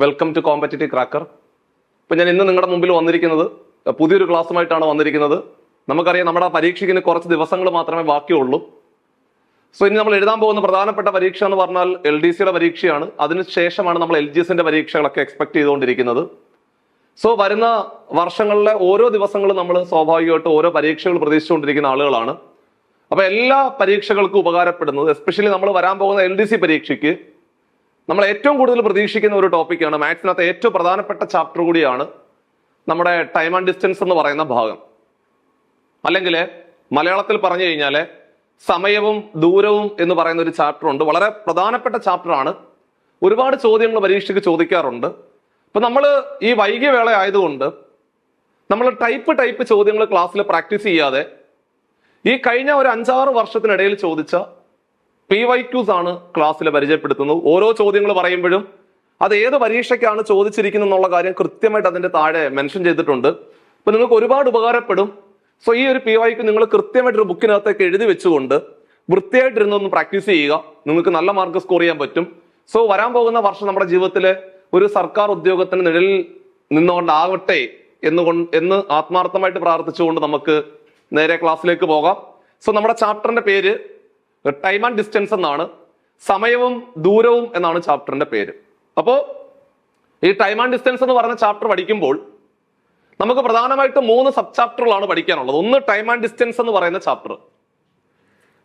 Welcome to competitive cracker ഇപ്പം ഞാൻ ഇന്ന് നിങ്ങളുടെ മുമ്പിൽ വന്നിരിക്കുന്നത് പുതിയൊരു ക്ലാസ്സുമായിട്ടാണ് വന്നിരിക്കുന്നത്. നമുക്കറിയാം നമ്മുടെ പരീക്ഷയ്ക്ക് കുറച്ച് ദിവസങ്ങൾ മാത്രമേ ബാക്കിയുള്ളൂ. സോ ഇനി നമ്മൾ എഴുതാൻ പോകുന്ന പ്രധാനപ്പെട്ട പരീക്ഷ എന്ന് പറഞ്ഞാൽ എൽ ഡി സിയുടെ പരീക്ഷയാണ്. അതിനുശേഷമാണ് നമ്മൾ എൽ ജി എസിന്റെ പരീക്ഷകളൊക്കെ എക്സ്പെക്ട് ചെയ്തുകൊണ്ടിരിക്കുന്നത്. സോ വരുന്ന വർഷങ്ങളിലെ ഓരോ ദിവസങ്ങളും നമ്മൾ സ്വാഭാവികമായിട്ട് ഓരോ പരീക്ഷകൾ പ്രതീക്ഷിച്ചുകൊണ്ടിരിക്കുന്ന ആളുകളാണ്. അപ്പൊ എല്ലാ പരീക്ഷകൾക്കും ഉപകാരപ്പെടുന്നത് എസ്പെഷ്യലി നമ്മൾ വരാൻ പോകുന്ന എൽ ഡി സി പരീക്ഷയ്ക്ക് നമ്മൾ ഏറ്റവും കൂടുതൽ പ്രതീക്ഷിക്കുന്ന ഒരു ടോപ്പിക്കാണ് മാത്സിനകത്ത് ഏറ്റവും പ്രധാനപ്പെട്ട ചാപ്റ്റർ കൂടിയാണ് നമ്മുടെ ടൈം ആൻഡ് ഡിസ്റ്റൻസ് എന്ന് പറയുന്ന ഭാഗം. അല്ലെങ്കിൽ മലയാളത്തിൽ പറഞ്ഞു കഴിഞ്ഞാൽ സമയവും ദൂരവും എന്ന് പറയുന്ന ഒരു ചാപ്റ്റർ ഉണ്ട്. വളരെ പ്രധാനപ്പെട്ട ചാപ്റ്ററാണ് ഒരുപാട് ചോദ്യങ്ങൾ പരീക്ഷയ്ക്ക് ചോദിക്കാറുണ്ട്. അപ്പൊ നമ്മൾ ഈ വൈകിയ വേള ആയതുകൊണ്ട് നമ്മൾ ടൈപ്പ് ടൈപ്പ് ചോദ്യങ്ങൾ ക്ലാസ്സിൽ പ്രാക്ടീസ് ചെയ്യാതെ ഈ കഴിഞ്ഞ ഒരു അഞ്ചാറ് വർഷത്തിനിടയിൽ ചോദിച്ച പി വൈ ക്യൂസ് ആണ് ക്ലാസ്സിൽ പരിചയപ്പെടുത്തുന്നത്. ഓരോ ചോദ്യങ്ങൾ പറയുമ്പോഴും അത് ഏത് പരീക്ഷയ്ക്കാണ് ചോദിച്ചിരിക്കുന്നത് എന്നുള്ള കാര്യം കൃത്യമായിട്ട് അതിന്റെ താഴെ മെൻഷൻ ചെയ്തിട്ടുണ്ട്. അപ്പൊ നിങ്ങൾക്ക് ഒരുപാട് ഉപകാരപ്പെടും. സോ ഈ ഒരു പി വൈക്ക് നിങ്ങൾ കൃത്യമായിട്ട് ഒരു ബുക്കിനകത്തേക്ക് എഴുതി വെച്ചുകൊണ്ട് വൃത്തിയായിട്ടിരുന്നൊന്ന് പ്രാക്ടീസ് ചെയ്യുക. നിങ്ങൾക്ക് നല്ല മാർക്ക് സ്കോർ ചെയ്യാൻ പറ്റും. സോ വരാൻ പോകുന്ന വർഷം നമ്മുടെ ജീവിതത്തിലെ ഒരു സർക്കാർ ഉദ്യോഗത്തിന് നിഴലിൽ നിന്നുകൊണ്ടാവട്ടെ എന്ന് എന്ന് ആത്മാർത്ഥമായിട്ട് പ്രാർത്ഥിച്ചുകൊണ്ട് നമുക്ക് നേരെ ക്ലാസ്സിലേക്ക് പോകാം. സോ നമ്മുടെ ചാപ്റ്ററിന്റെ പേര് ടൈം ആൻഡ് ഡിസ്റ്റൻസ് എന്നാണ്. സമയവും ദൂരവും എന്നാണ് ചാപ്റ്ററിന്റെ പേര്. അപ്പോ ഈ ടൈം ആൻഡ് ഡിസ്റ്റൻസ് എന്ന് പറഞ്ഞ ചാപ്റ്റർ പഠിക്കുമ്പോൾ നമുക്ക് പ്രധാനമായിട്ടും മൂന്ന് സബ് ചാപ്റ്ററുകളാണ് പഠിക്കാനുള്ളത്. ഒന്ന് ടൈം ആൻഡ് ഡിസ്റ്റൻസ് എന്ന് പറയുന്ന ചാപ്റ്റർ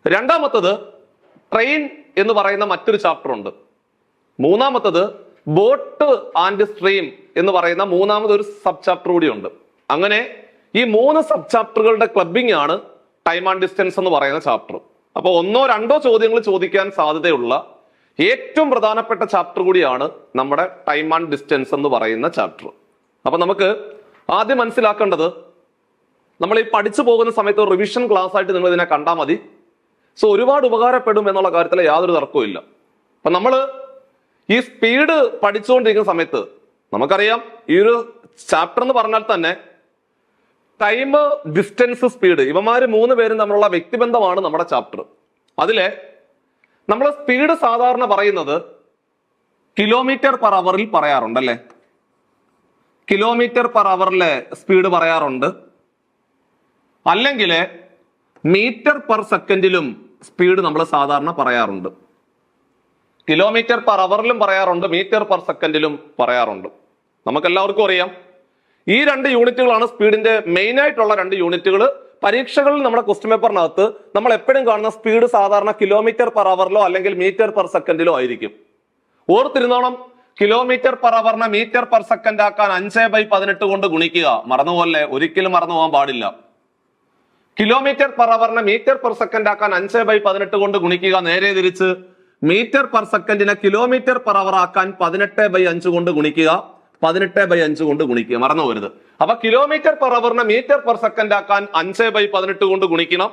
രണ്ടാമത്തത് ട്രെയിൻ എന്ന് പറയുന്ന മറ്റൊരു ചാപ്റ്റർ ഉണ്ട്. മൂന്നാമത്തത് ബോട്ട് ആൻഡ് സ്ട്രീം എന്ന് പറയുന്ന മൂന്നാമത് ഒരു സബ് ചാപ്റ്റർ കൂടി ഉണ്ട് അങ്ങനെ ഈ മൂന്ന് സബ് ചാപ്റ്ററുകളുടെ ക്ലബിംഗ് ആണ് ടൈം ആൻഡ് ഡിസ്റ്റൻസ് എന്ന് പറയുന്ന ചാപ്റ്റർ അപ്പൊ ഒന്നോ രണ്ടോ ചോദ്യങ്ങൾ ചോദിക്കാൻ സാധ്യതയുള്ള ഏറ്റവും പ്രധാനപ്പെട്ട ചാപ്റ്റർ കൂടിയാണ് നമ്മുടെ ടൈം ആൻഡ് ഡിസ്റ്റൻസ് എന്ന് പറയുന്ന ചാപ്റ്റർ അപ്പൊ നമുക്ക് ആദ്യം മനസ്സിലാക്കേണ്ടത് നമ്മൾ ഈ പഠിച്ചു പോകുന്ന സമയത്ത് റിവിഷൻ ക്ലാസ് ആയിട്ട് നിങ്ങൾ ഇതിനെ കണ്ടാൽ മതി. സോ ഒരുപാട് ഉപകാരപ്പെടും എന്നുള്ള കാര്യത്തിൽ യാതൊരു തർക്കവും ഇല്ല. അപ്പൊ നമ്മൾ ഈ സ്പീഡ് പഠിച്ചുകൊണ്ടിരിക്കുന്ന സമയത്ത് നമുക്കറിയാം ഈ ഒരു ചാപ്റ്റർ എന്ന് പറഞ്ഞാൽ തന്നെ ടൈം ഡിസ്റ്റൻസ് സ്പീഡ് ഇവന്മാര് മൂന്ന് പേരും തമ്മിലുള്ള വ്യക്തിബന്ധമാണ് നമ്മുടെ ചാപ്റ്റർ അതിലെ നമ്മൾ സ്പീഡ് സാധാരണ പറയുന്നത് കിലോമീറ്റർ പെർ അവറിൽ പറയാറുണ്ട് പറയാറുണ്ടല്ലേ കിലോമീറ്റർ പെർ അവറിലെ സ്പീഡ് പറയാറുണ്ട്. അല്ലെങ്കിൽ മീറ്റർ പെർ സെക്കൻഡിലും സ്പീഡ് നമ്മൾ സാധാരണ പറയാറുണ്ട്. കിലോമീറ്റർ പെർ അവറിലും പറയാറുണ്ട് മീറ്റർ പെർ സെക്കൻഡിലും പറയാറുണ്ട്. നമുക്ക് എല്ലാവർക്കും അറിയാം. ഈ രണ്ട് യൂണിറ്റുകളാണ് സ്പീഡിന്റെ മെയിൻ ആയിട്ടുള്ള രണ്ട് യൂണിറ്റുകൾ പരീക്ഷകളിൽ നമ്മുടെ ക്വസ്റ്റ്യൻ പേപ്പറിനകത്ത് നമ്മൾ എപ്പോഴും കാണുന്ന സ്പീഡ് സാധാരണ കിലോമീറ്റർ പെർ അവറിലോ അല്ലെങ്കിൽ മീറ്റർ പെർ സെക്കൻഡിലോ ആയിരിക്കും. ഓർത്തിരുന്നോണം കിലോമീറ്റർ പെർ അവറിനെ മീറ്റർ പെർ സെക്കൻഡ് ആക്കാൻ അഞ്ച് ബൈ പതിനെട്ട് കൊണ്ട് ഗുണിക്കുക. മറന്നുപോലെ ഒരിക്കലും മറന്നു പോകാൻ പാടില്ല. കിലോമീറ്റർ പെർ അവറിനെ മീറ്റർ പെർ സെക്കൻഡ് ആക്കാൻ അഞ്ച് ബൈ പതിനെട്ട് കൊണ്ട് ഗുണിക്കുക നേരെ തിരിച്ച്. മീറ്റർ പെർ സെക്കൻഡിനെ കിലോമീറ്റർ പെർ അവർ ആക്കാൻ പതിനെട്ട് ബൈ അഞ്ച് കൊണ്ട് ഗുണിക്കുക. പതിനെട്ട് ബൈ അഞ്ച് കൊണ്ട് ഗുണിക്കുക. മറന്നു പോരുത് അപ്പൊ കിലോമീറ്റർ പെർ അവറിനെ മീറ്റർ പെർ സെക്കൻഡ് ആക്കാൻ അഞ്ച് ബൈ പതിനെട്ട് കൊണ്ട് ഗുണിക്കണം.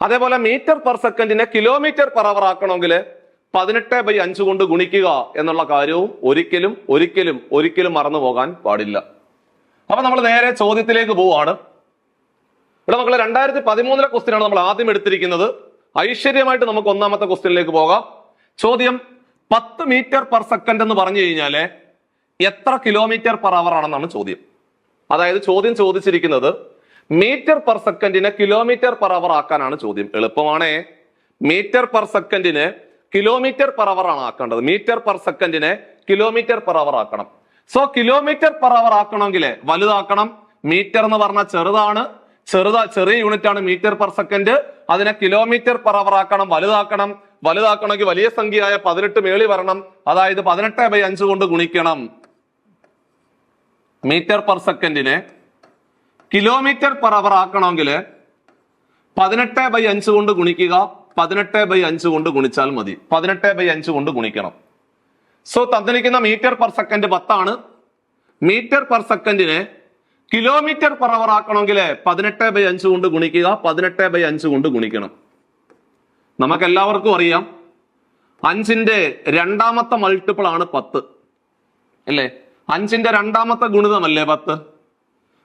അതേപോലെ മീറ്റർ പെർ സെക്കൻഡിനെ കിലോമീറ്റർ പെർ അവർ ആക്കണമെങ്കിൽ പതിനെട്ട് ബൈ അഞ്ച് കൊണ്ട് ഗുണിക്കുക എന്നുള്ള കാര്യവും ഒരിക്കലും ഒരിക്കലും ഒരിക്കലും മറന്നു പോകാൻ പാടില്ല. അപ്പൊ നമ്മൾ നേരെ ചോദ്യത്തിലേക്ക് പോവാണ്. ഇവിടെ മക്കളെ രണ്ടായിരത്തി പതിമൂന്നിലെ ക്വസ്റ്റ്യനാണ് നമ്മൾ ആദ്യം എടുത്തിരിക്കുന്നത്. ഐശ്വര്യമായിട്ട് നമുക്ക് ഒന്നാമത്തെ ക്വസ്റ്റ്യനിലേക്ക് പോകാം. ചോദ്യം പത്ത് മീറ്റർ പെർ സെക്കൻഡ് എന്ന് പറഞ്ഞു കഴിഞ്ഞാൽ എത്ര കിലോമീറ്റർ പെർ അവർ ആണെന്നാണ് ചോദ്യം. അതായത് ചോദ്യം ചോദിച്ചിരിക്കുന്നത് മീറ്റർ പെർ സെക്കൻഡിനെ കിലോമീറ്റർ പെർ അവർ ആക്കാനാണ് ചോദ്യം. എളുപ്പമാണേ. മീറ്റർ പെർ സെക്കൻഡിന് കിലോമീറ്റർ പെർ അവർ ആണ് ആക്കേണ്ടത്. മീറ്റർ പെർ സെക്കൻഡിനെ കിലോമീറ്റർ പെർ അവർ ആക്കണം. സോ കിലോമീറ്റർ പെർ അവർ ആക്കണമെങ്കിൽ വലുതാക്കണം. മീറ്റർ എന്ന് പറഞ്ഞാൽ ചെറുതാണ്. ചെറുതാ ചെറിയ യൂണിറ്റ് ആണ് മീറ്റർ പെർ സെക്കൻഡ് അതിനെ കിലോമീറ്റർ പെർ അവർ ആക്കണം. വലുതാക്കണം. വലുതാക്കണമെങ്കിൽ വലിയ സംഖ്യയായ പതിനെട്ട് മേളി വരണം. അതായത് പതിനെട്ട് ബൈ അഞ്ച് കൊണ്ട് ഗുണിക്കണം. മീറ്റർ പെർ സെക്കൻഡിനെ കിലോമീറ്റർ പെർ അവർ ആക്കണമെങ്കിൽ പതിനെട്ട് ബൈ അഞ്ച് കൊണ്ട് ഗുണിക്കുക. പതിനെട്ട് ബൈ അഞ്ച് കൊണ്ട് ഗുണിച്ചാൽ മതി. പതിനെട്ട് ബൈ അഞ്ച് കൊണ്ട് ഗുണിക്കണം. സോ തന്നിരിക്കുന്ന മീറ്റർ പെർ സെക്കൻഡ് പത്താണ്. മീറ്റർ പെർ സെക്കൻഡിനെ കിലോമീറ്റർ പെർ അവർ ആക്കണമെങ്കിൽ പതിനെട്ട് ബൈ അഞ്ച് കൊണ്ട് ഗുണിക്കുക. പതിനെട്ട് ബൈ അഞ്ച് കൊണ്ട് ഗുണിക്കണം. നമുക്ക് എല്ലാവർക്കും അറിയാം. അഞ്ചിന്റെ രണ്ടാമത്തെ മൾട്ടിപ്പിൾ ആണ് പത്ത്. അല്ലേ? അഞ്ചിന്റെ രണ്ടാമത്തെ ഗുണിതമല്ലേ പത്ത്?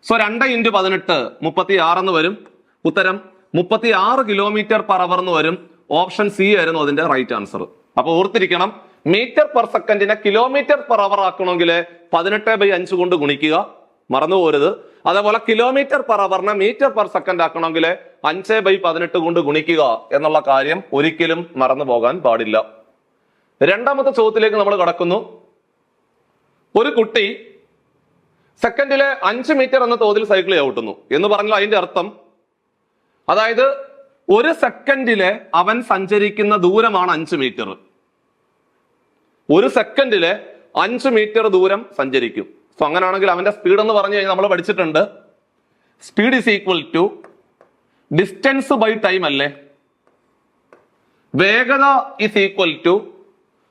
സോ രണ്ട് ഇന്റു പതിനെട്ട് മുപ്പത്തി ആറെന്ന് വരും. ഉത്തരം മുപ്പത്തി ആറ് കിലോമീറ്റർ പെർ അവർ എന്ന് വരും. ഓപ്ഷൻ സി ആയിരുന്നു അതിന്റെ റൈറ്റ് ആൻസർ അപ്പൊ ഓർത്തിരിക്കണം മീറ്റർ പെർ സെക്കൻഡിനെ കിലോമീറ്റർ പെർ അവർ ആക്കണമെങ്കിൽ പതിനെട്ട് ബൈ അഞ്ച് കൊണ്ട് ഗുണിക്കുക. മറന്നു പോരുത്. അതേപോലെ കിലോമീറ്റർ പെർ അവറിനെ മീറ്റർ പെർ സെക്കൻഡ് ആക്കണമെങ്കിൽ അഞ്ച് ബൈ പതിനെട്ട് കൊണ്ട് ഗുണിക്കുക എന്നുള്ള കാര്യം ഒരിക്കലും മറന്നു പോകാൻ പാടില്ല. രണ്ടാമത്തെ ചോദ്യത്തിലേക്ക് നമ്മൾ കടക്കുന്നു. ഒരു കുട്ടി സെക്കൻഡിലെ അഞ്ച് മീറ്റർ എന്ന തോതിൽ സൈക്കിൾ ചവിട്ടുന്നു എന്ന് പറഞ്ഞാൽ അതിന്റെ അർത്ഥം അതായത് ഒരു സെക്കൻഡിലെ അവൻ സഞ്ചരിക്കുന്ന ദൂരമാണ് അഞ്ച് മീറ്റർ. ഒരു സെക്കൻഡിലെ അഞ്ച് മീറ്റർ ദൂരം സഞ്ചരിക്കും. സോ അങ്ങനെയാണെങ്കിൽ അവന്റെ സ്പീഡ് എന്ന് പറഞ്ഞു കഴിഞ്ഞാൽ നമ്മൾ പഠിച്ചിട്ടുണ്ട്. Speed is equal to distance by time അല്ലേ? വേഗത ഈസ് ഈക്വൽ ടു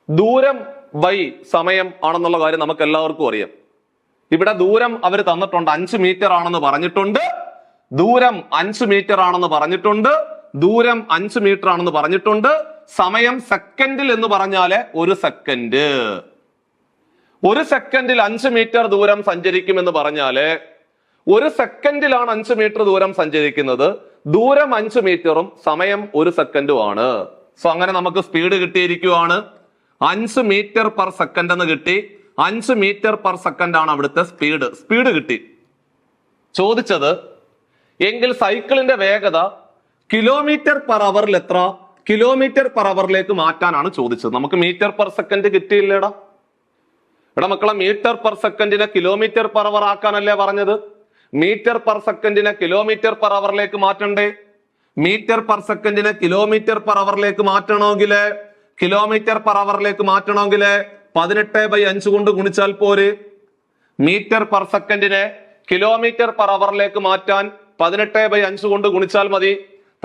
ദൂരം ബൈ സമയം ആണെന്നുള്ള കാര്യം നമുക്ക് എല്ലാവർക്കും അറിയാം. ഇവിടെ ദൂരം അവർ തന്നിട്ടുണ്ട് അഞ്ച് മീറ്റർ ആണെന്ന് പറഞ്ഞിട്ടുണ്ട്. ദൂരം അഞ്ച് മീറ്റർ ആണെന്ന് പറഞ്ഞിട്ടുണ്ട്. ദൂരം അഞ്ച് മീറ്റർ ആണെന്ന് പറഞ്ഞിട്ടുണ്ട്. സമയം സെക്കൻഡിൽ എന്ന് പറഞ്ഞാൽ ഒരു സെക്കൻഡ് ഒരു സെക്കൻഡിൽ അഞ്ച് മീറ്റർ ദൂരം സഞ്ചരിക്കും എന്ന് പറഞ്ഞാൽ ഒരു സെക്കൻഡിലാണ് അഞ്ച് മീറ്റർ ദൂരം സഞ്ചരിക്കുന്നത്. ദൂരം അഞ്ച് മീറ്ററും സമയം ഒരു സെക്കൻഡുമാണ് സോ അങ്ങനെ നമുക്ക് സ്പീഡ് കിട്ടിയിരിക്കുവാണ്. അഞ്ച് മീറ്റർ പെർ സെക്കൻഡ് എന്ന് കിട്ടി. അഞ്ച് മീറ്റർ പെർ സെക്കൻഡ് ആണ് അവിടുത്തെ സ്പീഡ് സ്പീഡ് കിട്ടി. ചോദിച്ചത് എങ്കിൽ സൈക്കിളിന്റെ വേഗത കിലോമീറ്റർ പെർ അവറിൽ എത്ര? കിലോമീറ്റർ പെർ അവറിലേക്ക് മാറ്റാനാണ് ചോദിച്ചത്. നമുക്ക് മീറ്റർ പെർ സെക്കൻഡ് കിട്ടിയില്ലേടാ? എടാ മക്കളെ മീറ്റർ പെർ സെക്കൻഡിനെ കിലോമീറ്റർ പെർ അവർ ആക്കാനല്ലേ പറഞ്ഞത്? മീറ്റർ പെർ സെക്കൻഡിനെ കിലോമീറ്റർ പെർ അവറിലേക്ക് മാറ്റണ്ടേ? മീറ്റർ പെർ സെക്കൻഡിനെ കിലോമീറ്റർ പെർ അവറിലേക്ക് മാറ്റണമെങ്കിൽ കിലോമീറ്റർ പെർ അവറിലേക്ക് മാറ്റണമെങ്കിൽ പതിനെട്ട് ബൈ അഞ്ച് കൊണ്ട് ഗുണിച്ചാൽ പോര്. മീറ്റർ പെർ സെക്കൻഡിനെ കിലോമീറ്റർ പെർ അവറിലേക്ക് മാറ്റാൻ പതിനെട്ട് ബൈ അഞ്ച് കൊണ്ട് ഗുണിച്ചാൽ മതി.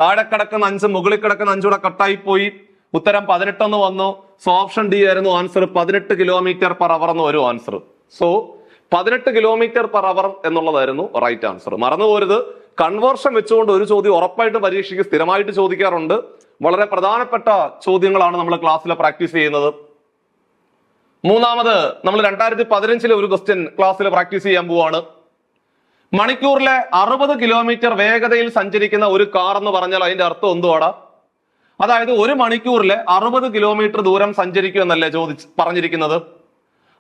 താഴെ കിടക്കുന്ന അഞ്ച് മുകളിൽ കിടക്കുന്ന അഞ്ചൂടെ കട്ടായി പോയി. ഉത്തരം പതിനെട്ടെന്ന് വന്നു. സോ ഓപ്ഷൻ ഡി ആയിരുന്നു ആൻസർ പതിനെട്ട് കിലോമീറ്റർ പെർ അവർ എന്ന് വരും ആൻസർ സോ പതിനെട്ട് കിലോമീറ്റർ പെർ അവർ എന്നുള്ളതായിരുന്നു റൈറ്റ് ആൻസർ മറന്നു പോരുത് കൺവേർഷൻ വെച്ചുകൊണ്ട് ഒരു ചോദ്യം ഉറപ്പായിട്ട് പരീക്ഷയ്ക്ക് സ്ഥിരമായിട്ട് ചോദിക്കാറുണ്ട്. വളരെ പ്രധാനപ്പെട്ട ചോദ്യങ്ങളാണ് നമ്മൾ ക്ലാസ്സിൽ പ്രാക്ടീസ് ചെയ്യുന്നത്. മൂന്നാമത് നമ്മൾ രണ്ടായിരത്തി പതിനഞ്ചിലെ ഒരു ക്വസ്റ്റ്യൻ ക്ലാസ്സിൽ പ്രാക്ടീസ് ചെയ്യാൻ പോവാണ്. മണിക്കൂറിലെ അറുപത് കിലോമീറ്റർ വേഗതയിൽ സഞ്ചരിക്കുന്ന ഒരു കാർ എന്ന് പറഞ്ഞാൽ അതിന്റെ അർത്ഥം എന്തുവാടാ? അതായത് ഒരു മണിക്കൂറിലെ അറുപത് കിലോമീറ്റർ ദൂരം സഞ്ചരിക്കും എന്നല്ലേ ചോദിച്ച് പറഞ്ഞിരിക്കുന്നത്.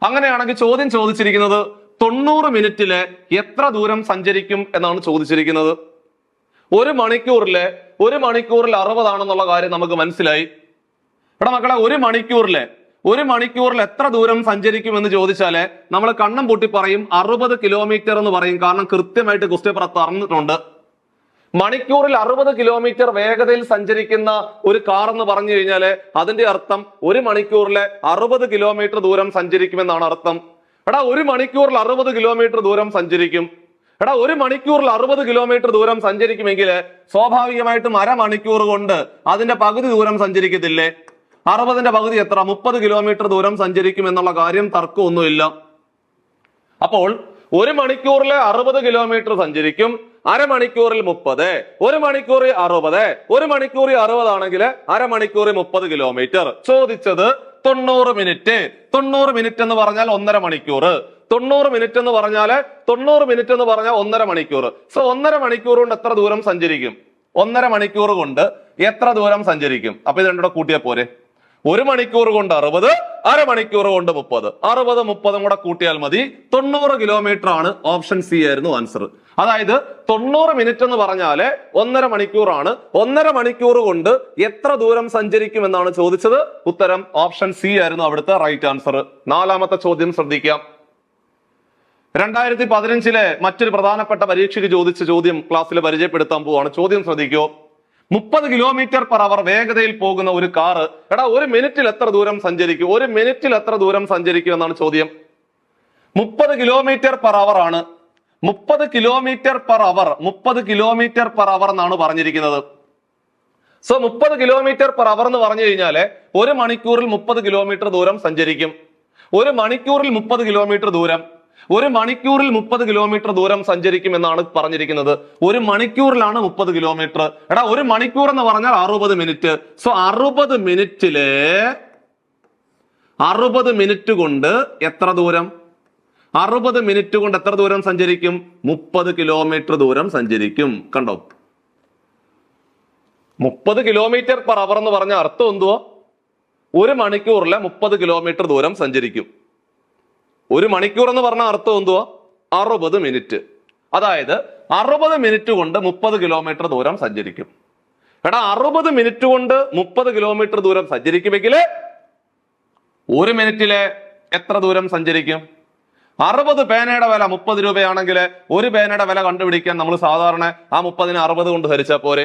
അങ്ങനെയാണെങ്കിൽ ചോദ്യം ചോദിച്ചിരിക്കുന്നത് തൊണ്ണൂറ് മിനിറ്റിൽ എത്ര ദൂരം സഞ്ചരിക്കും എന്നാണ് ചോദിച്ചിരിക്കുന്നത്. ഒരു മണിക്കൂറിലെ ഒരു മണിക്കൂറിൽ അറുപതാണെന്നുള്ള കാര്യം നമുക്ക് മനസ്സിലായി. എടാ മക്കളെ ഒരു മണിക്കൂറിലെ ഒരു മണിക്കൂറിൽ എത്ര ദൂരം സഞ്ചരിക്കുമെന്ന് ചോദിച്ചാൽ നമ്മൾ കണ്ണം പൂട്ടി പറയും അറുപത് കിലോമീറ്റർ എന്ന് പറയും. കാരണം കൃത്യമായിട്ട് ക്വസ്റ്റ്യൻ പറഞ്ഞിട്ടുണ്ട് മണിക്കൂറിൽ അറുപത് കിലോമീറ്റർ വേഗതയിൽ സഞ്ചരിക്കുന്ന ഒരു കാർ എന്ന് പറഞ്ഞു കഴിഞ്ഞാൽ അതിന്റെ അർത്ഥം ഒരു മണിക്കൂറിലെ അറുപത് കിലോമീറ്റർ ദൂരം സഞ്ചരിക്കുമെന്നാണ് അർത്ഥം. എടാ ഒരു മണിക്കൂറിൽ അറുപത് കിലോമീറ്റർ ദൂരം സഞ്ചരിക്കും. എടാ ഒരു മണിക്കൂറിൽ അറുപത് കിലോമീറ്റർ ദൂരം സഞ്ചരിക്കുമെങ്കിൽ സ്വാഭാവികമായിട്ടും അരമണിക്കൂർ കൊണ്ട് അതിന്റെ പകുതി ദൂരം സഞ്ചരിക്കത്തില്ലേ? അറുപതിന്റെ പകുതി എത്ര? മുപ്പത് കിലോമീറ്റർ ദൂരം സഞ്ചരിക്കും എന്നുള്ള കാര്യം തർക്കമൊന്നുമില്ല. അപ്പോൾ ഒരു മണിക്കൂറിൽ അറുപത് കിലോമീറ്റർ സഞ്ചരിക്കും അരമണിക്കൂറിൽ മുപ്പത് ഒരു മണിക്കൂറിൽ അറുപത് ഒരു മണിക്കൂറിൽ അറുപതാണെങ്കിൽ അരമണിക്കൂറിൽ മുപ്പത് കിലോമീറ്റർ. ചോദിച്ചത് തൊണ്ണൂറ് മിനിറ്റ്. തൊണ്ണൂറ് മിനിറ്റ് എന്ന് പറഞ്ഞാൽ ഒന്നര മണിക്കൂർ തൊണ്ണൂറ് മിനിറ്റ് എന്ന് പറഞ്ഞാൽ തൊണ്ണൂറ് മിനിറ്റ് എന്ന് പറഞ്ഞാൽ ഒന്നര മണിക്കൂർ. സോ ഒന്നര മണിക്കൂർ കൊണ്ട് എത്ര ദൂരം സഞ്ചരിക്കും? ഒന്നര മണിക്കൂർ കൊണ്ട് എത്ര ദൂരം സഞ്ചരിക്കും? അപ്പൊ ഇത് രണ്ടുകൂടെ കൂട്ടിയാ പോരെ. ഒരു മണിക്കൂർ കൊണ്ട് അറുപത് അരമണിക്കൂർ കൊണ്ട് മുപ്പത്. അറുപത് മുപ്പതും കൂടെ കൂട്ടിയാൽ മതി. തൊണ്ണൂറ് കിലോമീറ്റർ ആണ് ഓപ്ഷൻ സി ആയിരുന്നു ആൻസർ അതായത് തൊണ്ണൂറ് മിനിറ്റ് എന്ന് പറഞ്ഞാൽ ഒന്നര മണിക്കൂറാണ് ഒന്നര മണിക്കൂർ കൊണ്ട് എത്ര ദൂരം സഞ്ചരിക്കും എന്നാണ് ചോദിച്ചത്? ഉത്തരം ഓപ്ഷൻ സി ആയിരുന്നു അവിടുത്തെ റൈറ്റ് ആൻസർ നാലാമത്തെ ചോദ്യം ശ്രദ്ധിക്കാം. രണ്ടായിരത്തി പതിനഞ്ചിലെ മറ്റൊരു പ്രധാനപ്പെട്ട പരീക്ഷയ്ക്ക് ചോദിച്ച ചോദ്യം ക്ലാസ്സിൽ പരിചയപ്പെടുത്താൻ പോവാണ്. ചോദ്യം ശ്രദ്ധിക്കൂ. മുപ്പത് കിലോമീറ്റർ പെർ അവർ വേഗതയിൽ പോകുന്ന ഒരു കാറ് എടാ ഒരു മിനിറ്റിൽ എത്ര ദൂരം സഞ്ചരിക്കും? ഒരു മിനിറ്റിൽ എത്ര ദൂരം സഞ്ചരിക്കും എന്നാണ് ചോദ്യം. മുപ്പത് കിലോമീറ്റർ പെർ അവർ ആണ്. മുപ്പത് കിലോമീറ്റർ പെർ അവർ മുപ്പത് കിലോമീറ്റർ പെർ അവർ എന്നാണ് പറഞ്ഞിരിക്കുന്നത്. സോ മുപ്പത് കിലോമീറ്റർ പെർ അവർ എന്ന് പറഞ്ഞു കഴിഞ്ഞാൽ ഒരു മണിക്കൂറിൽ മുപ്പത് കിലോമീറ്റർ ദൂരം സഞ്ചരിക്കും. ഒരു മണിക്കൂറിൽ മുപ്പത് കിലോമീറ്റർ ദൂരം. ഒരു മണിക്കൂറിൽ മുപ്പത് കിലോമീറ്റർ ദൂരം സഞ്ചരിക്കും എന്നാണ് പറഞ്ഞിരിക്കുന്നത്. ഒരു മണിക്കൂറിലാണ് മുപ്പത് കിലോമീറ്റർ. എടാ ഒരു മണിക്കൂർ എന്ന് പറഞ്ഞാൽ അറുപത് മിനിറ്റ്. സോ അറുപത് മിനിറ്റിൽ അറുപത് മിനിറ്റ് കൊണ്ട് എത്ര ദൂരം? അറുപത് മിനിറ്റ് കൊണ്ട് എത്ര ദൂരം സഞ്ചരിക്കും? മുപ്പത് കിലോമീറ്റർ ദൂരം സഞ്ചരിക്കും. കണ്ടോ? മുപ്പത് കിലോമീറ്റർ പെർ അവർ എന്ന് പറഞ്ഞ അർത്ഥം എന്തുവാ? ഒരു മണിക്കൂറിലെ മുപ്പത് കിലോമീറ്റർ ദൂരം സഞ്ചരിക്കും. ഒരു മണിക്കൂർ എന്ന് പറഞ്ഞ അർത്ഥം എന്തുവാ? അറുപത് മിനിറ്റ്. അതായത് അറുപത് മിനിറ്റ് കൊണ്ട് മുപ്പത് കിലോമീറ്റർ ദൂരം സഞ്ചരിക്കും. എടാ അറുപത് മിനിറ്റ് കൊണ്ട് മുപ്പത് കിലോമീറ്റർ ദൂരം സഞ്ചരിക്കുമെങ്കിൽ ഒരു മിനിറ്റിലെ എത്ര ദൂരം സഞ്ചരിക്കും? അറുപത് പേനയുടെ വില മുപ്പത് രൂപയാണെങ്കിൽ ഒരു പേനയുടെ വില കണ്ടുപിടിക്കാൻ നമ്മൾ സാധാരണ ആ മുപ്പതിന് അറുപത് കൊണ്ട് ഹരിച്ചാൽ പോരെ?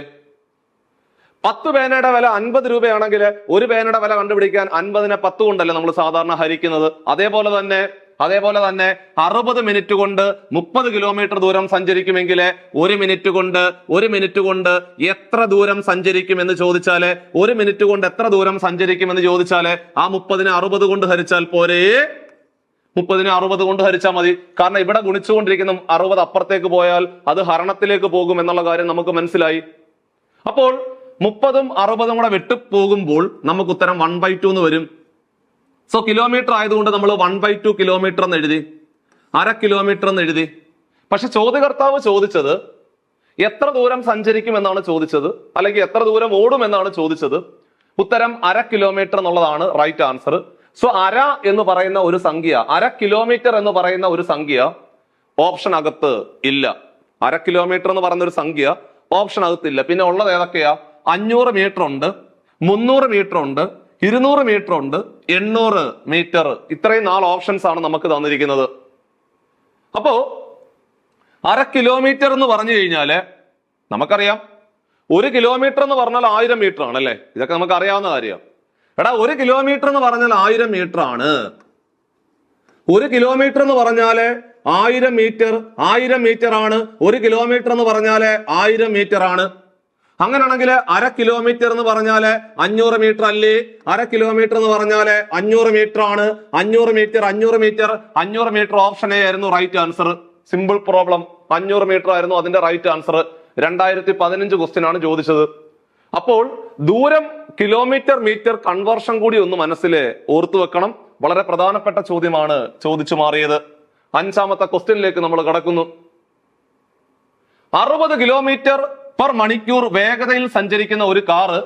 പത്ത് പേനയുടെ വില അൻപത് രൂപയാണെങ്കിൽ ഒരു പേനയുടെ വില കണ്ടുപിടിക്കാൻ അൻപതിനെ പത്ത് കൊണ്ടല്ലേ നമ്മൾ സാധാരണ ഹരിക്കുന്നത്? അതേപോലെ തന്നെ അതേപോലെ തന്നെ അറുപത് മിനിറ്റ് കൊണ്ട് മുപ്പത് കിലോമീറ്റർ ദൂരം സഞ്ചരിക്കുമെങ്കിൽ ഒരു മിനിറ്റ് കൊണ്ട് ഒരു മിനിറ്റ് കൊണ്ട് എത്ര ദൂരം സഞ്ചരിക്കും എന്ന് ചോദിച്ചാൽ ഒരു മിനിറ്റ് കൊണ്ട് എത്ര ദൂരം സഞ്ചരിക്കും എന്ന് ചോദിച്ചാൽ ആ മുപ്പതിനെ അറുപത് കൊണ്ട് ഹരിച്ചാൽ പോരേ. മുപ്പതിനെ അറുപത് കൊണ്ട് ഹരിച്ചാൽ മതി. കാരണം ഇവിടെ ഗുണിച്ചുകൊണ്ടിരിക്കുന്ന അറുപത് അപ്പുറത്തേക്ക് പോയാൽ അത് ഹരണത്തിലേക്ക് പോകും എന്നുള്ള കാര്യം നമുക്ക് മനസ്സിലായി. അപ്പോൾ മുപ്പതും അറുപതും കൂടെ വെട്ടിപ്പോകുമ്പോൾ നമുക്ക് ഉത്തരം വൺ ബൈ ടു എന്ന് വരും. സോ കിലോമീറ്റർ ആയതുകൊണ്ട് നമ്മൾ വൺ ബൈ ടു കിലോമീറ്റർ എന്ന് എഴുതി. അര കിലോമീറ്റർ എന്ന് എഴുതി. പക്ഷെ ചോദ്യകർത്താവ് ചോദിച്ചത് എത്ര ദൂരം സഞ്ചരിക്കും എന്നാണ് ചോദിച്ചത് അല്ലെങ്കിൽ എത്ര ദൂരം ഓടും എന്നാണ് ചോദിച്ചത്. ഉത്തരം അര കിലോമീറ്റർ എന്നുള്ളതാണ് റൈറ്റ് ആൻസർ സോ അര എന്ന് പറയുന്ന ഒരു സംഖ്യ അര കിലോമീറ്റർ എന്ന് പറയുന്ന ഒരു സംഖ്യ ഓപ്ഷൻ അകത്ത് ഇല്ല. അര കിലോമീറ്റർ എന്ന് പറയുന്ന ഒരു സംഖ്യ ഓപ്ഷൻ അകത്തില്ല പിന്നെ ഉള്ളത് ഏതൊക്കെയാ? അഞ്ഞൂറ് മീറ്റർ ഉണ്ട് മുന്നൂറ് മീറ്റർ ഉണ്ട് ഇരുന്നൂറ് മീറ്റർ ഉണ്ട്. എണ്ണൂറ് മീറ്റർ. ഇത്രയും നാല് ഓപ്ഷൻസ് ആണ് നമുക്ക് തന്നിരിക്കുന്നത്. അപ്പോ അര കിലോമീറ്റർ എന്ന് പറഞ്ഞു കഴിഞ്ഞാൽ നമുക്കറിയാം. ഒരു കിലോമീറ്റർ എന്ന് പറഞ്ഞാൽ ആയിരം മീറ്റർ ആണ് അല്ലേ? ഇതൊക്കെ നമുക്ക് അറിയാവുന്ന കാര്യം. എടാ ഒരു കിലോമീറ്റർ എന്ന് പറഞ്ഞാൽ ആയിരം മീറ്റർ ആണ്. ഒരു കിലോമീറ്റർ എന്ന് പറഞ്ഞാൽ ആയിരം മീറ്റർ ആയിരം മീറ്റർ ആണ്. ഒരു കിലോമീറ്റർ എന്ന് പറഞ്ഞാൽ ആയിരം മീറ്റർ ആണ്. അങ്ങനെയാണെങ്കിൽ അര കിലോമീറ്റർ എന്ന് പറഞ്ഞാൽ അഞ്ഞൂറ് മീറ്റർ അല്ലേ? അര കിലോമീറ്റർ എന്ന് പറഞ്ഞാൽ അഞ്ഞൂറ് മീറ്റർ ആണ്. അഞ്ഞൂറ് മീറ്റർ അഞ്ഞൂറ് മീറ്റർ അഞ്ഞൂറ് മീറ്റർ ഓപ്ഷൻ എ ആയിരുന്നു റൈറ്റ് ആൻസർ സിമ്പിൾ പ്രോബ്ലം അഞ്ഞൂറ് മീറ്റർ ആയിരുന്നു അതിന്റെ റൈറ്റ് ആൻസർ രണ്ടായിരത്തി പതിനഞ്ച് ക്വസ്റ്റ്യൻ ആണ് ചോദിച്ചത്. അപ്പോൾ ദൂരം കിലോമീറ്റർ മീറ്റർ കൺവേർഷൻ കൂടി ഒന്ന് മനസ്സിൽ ഓർത്തു വെക്കണം. വളരെ പ്രധാനപ്പെട്ട ചോദ്യമാണ് ചോദിച്ചു മാറിയത്. അഞ്ചാമത്തെ ക്വസ്റ്റ്യനിലേക്ക് നമ്മൾ കടക്കുന്നു. അറുപത് കിലോമീറ്റർ പെർ മണിക്കൂർ വേഗതയിൽ സഞ്ചരിക്കുന്ന ഒരു കാറ്